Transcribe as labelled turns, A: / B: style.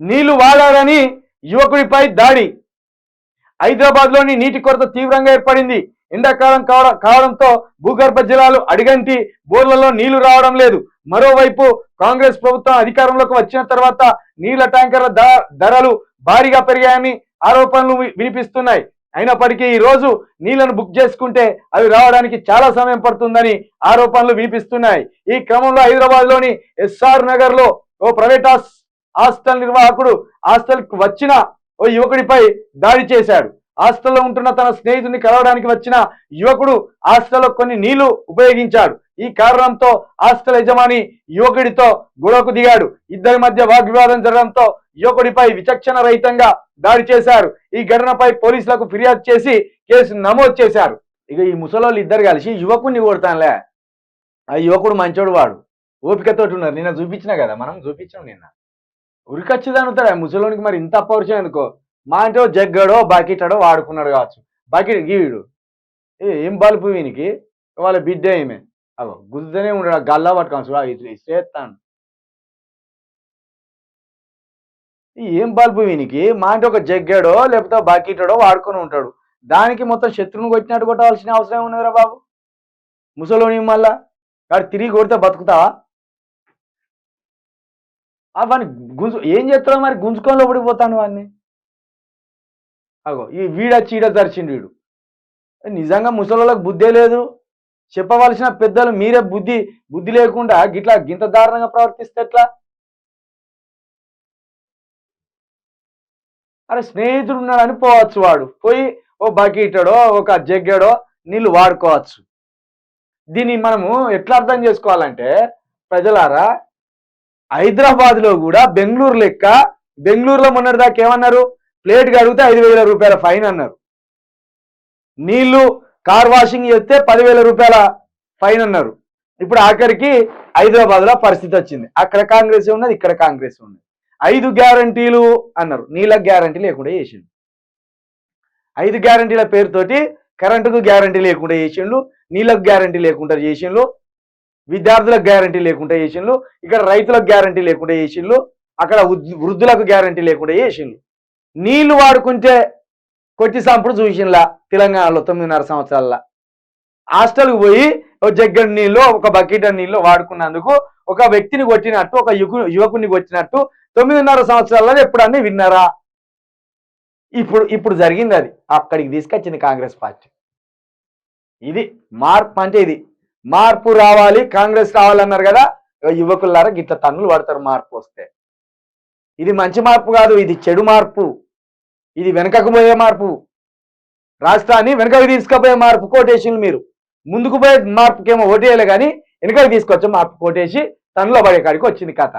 A: నీళ్ళు వాడాలని యువకుడిపై దాడి. హైదరాబాద్లోని నీటి కొరత తీవ్రంగా ఏర్పడింది. ఎండాకాలం కావడం కావడంతో భూగర్భ జలాలు అడిగంటి బోర్లలో నీళ్ళు రావడం లేదు. మరోవైపు కాంగ్రెస్ ప్రభుత్వం అధికారంలోకి వచ్చిన తర్వాత నీళ్ళ ట్యాంకర్ల ధరలు భారీగా పెరిగాయని ఆరోపణలు వి- వినిపిస్తున్నాయి. అయినప్పటికీ ఈ రోజు నీళ్ళను బుక్ చేసుకుంటే అవి రావడానికి చాలా సమయం పడుతుందని ఆరోపణలు వినిపిస్తున్నాయి. ఈ క్రమంలో హైదరాబాద్లోని ఎస్ఆర్ నగర్లో ఓ ప్రైవేట్ హాస్- హాస్టల్ నిర్వాహకుడు హాస్టల్కి వచ్చిన ఓ యువకుడిపై దాడి చేశాడు. హాస్టల్లో ఉంటున్న తన స్నేహితుడిని కలవడానికి వచ్చిన యువకుడు హాస్టల్లో కొన్ని నీళ్ళు ఉపయోగించాడు. ఈ కారణంతో హాస్టల్ యజమాని యువకుడితో గొడవకు దిగాడు. ఇద్దరి మధ్య వాగ్వివాదం జరగడంతో యువకుడిపై విచక్షణ రహితంగా దాడి చేశారు ఈ ఘటనపై పోలీసులకు ఫిర్యాదు చేసి కేసు నమోదు చేశారు. ఇక ఈ ముసలోళ్ళు ఇద్దరు కలిసి యువకుడిని కొడతానులే. ఆ యువకుడు మంచోడు వాడు. ఓపికతోటి ఉన్నారు. నిన్న చూపించిన కదా మనం? చూపించాం నిన్న. ఉరికొచ్చేదనుతాడు ఆ ముసలోనికి మరి ఇంత అపౌరుషం అనుకో మా అంటే ఓ జగ్గాడో ఆడో వాడుకున్నాడు కావచ్చు. బకెట్ గీడు ఏ ఏం బలుపు వీనికి? వాళ్ళ బిడ్డ ఏమే అగో గుద్దనే ఉండడు గల్లా పట్టుకొని చూడ ఇట్లా ఈ ఏం బల్బు వీనికి? మా అంటే ఒక జగ్గాడో లేకపోతే బకెటాడో వాడుకొని ఉంటాడు. దానికి మొత్తం శత్రువుని కొట్టినట్టు కొట్టవలసిన అవసరం ఉన్నదిరా బాబు? ముసలోని మళ్ళా? వాడు తిరిగి కొడితే బతుకుతావా? వాడిని గుంజు ఏం చేస్తాడో మరి? గుంజుకొని లోపలికి పోతాను వాడిని అగో ఈ వీడ చీడ దర్శిండు వీడు. నిజంగా ముసలోళ్ళకి బుద్ధే లేదు. చెప్పవలసిన పెద్దలు మీరే బుద్ధి బుద్ధి లేకుండా గిట్లా గింత దారుణంగా ప్రవర్తిస్తే ఎట్లా? అరే స్నేహితుడు ఉన్నాడని పోవచ్చు వాడు. పోయి ఓ బకీటడో ఒక జగ్గడో నీళ్ళు వాడుకోవచ్చు. దీన్ని మనము ఎట్లా అర్థం చేసుకోవాలంటే ప్రజలారా హైదరాబాద్లో కూడా బెంగళూరు లెక్క బెంగళూరులో మొన్నటిదాకా ఏమన్నారు? ప్లేట్ కడిగితే ఐదు వేల రూపాయల ఫైన్ అన్నారు. నీళ్ళు కార్ వాషింగ్ చేస్తే పదివేల రూపాయల ఫైన్ అన్నారు. ఇప్పుడు ఆఖరికి హైదరాబాద్లో పరిస్థితి వచ్చింది. అక్కడ కాంగ్రెస్ ఉన్నది ఇక్కడ కాంగ్రెస్ ఉన్నది. ఐదు గ్యారంటీలు అన్నారు. నీళ్ళకి గ్యారంటీ లేకుండా చేసిండు. ఐదు గ్యారంటీల పేరుతోటి కరెంటుకు గ్యారంటీ లేకుండా చేసిండు నీళ్ళకు గ్యారంటీ లేకుండా చేసిండు. విద్యార్థులకు గ్యారంటీ లేకుండా చేసిండు ఇక్కడ రైతులకు గ్యారంటీ లేకుండా చేసిండు అక్కడ వృద్ధులకు గ్యారంటీ లేకుండా చేసిండు నీళ్ళు వాడుకుంటే కొట్టి సంపుడు చూసిండ్లా తెలంగాణలో తొమ్మిదిన్నర సంవత్సరాల. హాస్టల్కి పోయి ఒక జగ్గడి నీళ్ళు ఒక బకెట్ నీళ్ళు వాడుకున్నందుకు ఒక వ్యక్తిని కొట్టినట్టు ఒక యువకుని కొట్టినట్టు తొమ్మిదిన్నర సంవత్సరాల్లో ఎప్పుడన్నీ విన్నారా? ఇప్పుడు ఇప్పుడు జరిగింది అది. అక్కడికి తీసుకొచ్చింది కాంగ్రెస్ పార్టీ. ఇది మార్పు అంటే ఇది. మార్పు రావాలి కాంగ్రెస్ రావాలన్నారు కదా ఇగో యువకులారా గిట్ల తన్నులు పడతారు మార్పు వస్తే. ఇది మంచి మార్పు కాదు ఇది చెడు మార్పు. ఇది వెనకకు పోయే మార్పు. రాష్ట్రాన్ని వెనకకు తీసుకుపోయే మార్పు కోటేషన్ మీరు. ముందుకు పోయే మార్పుకేమో ఓటేయాలి కానీ వెనకకు తీసుకొచ్చే మార్పు కోటేసి తనలో పడే కాడికి వచ్చింది కథ.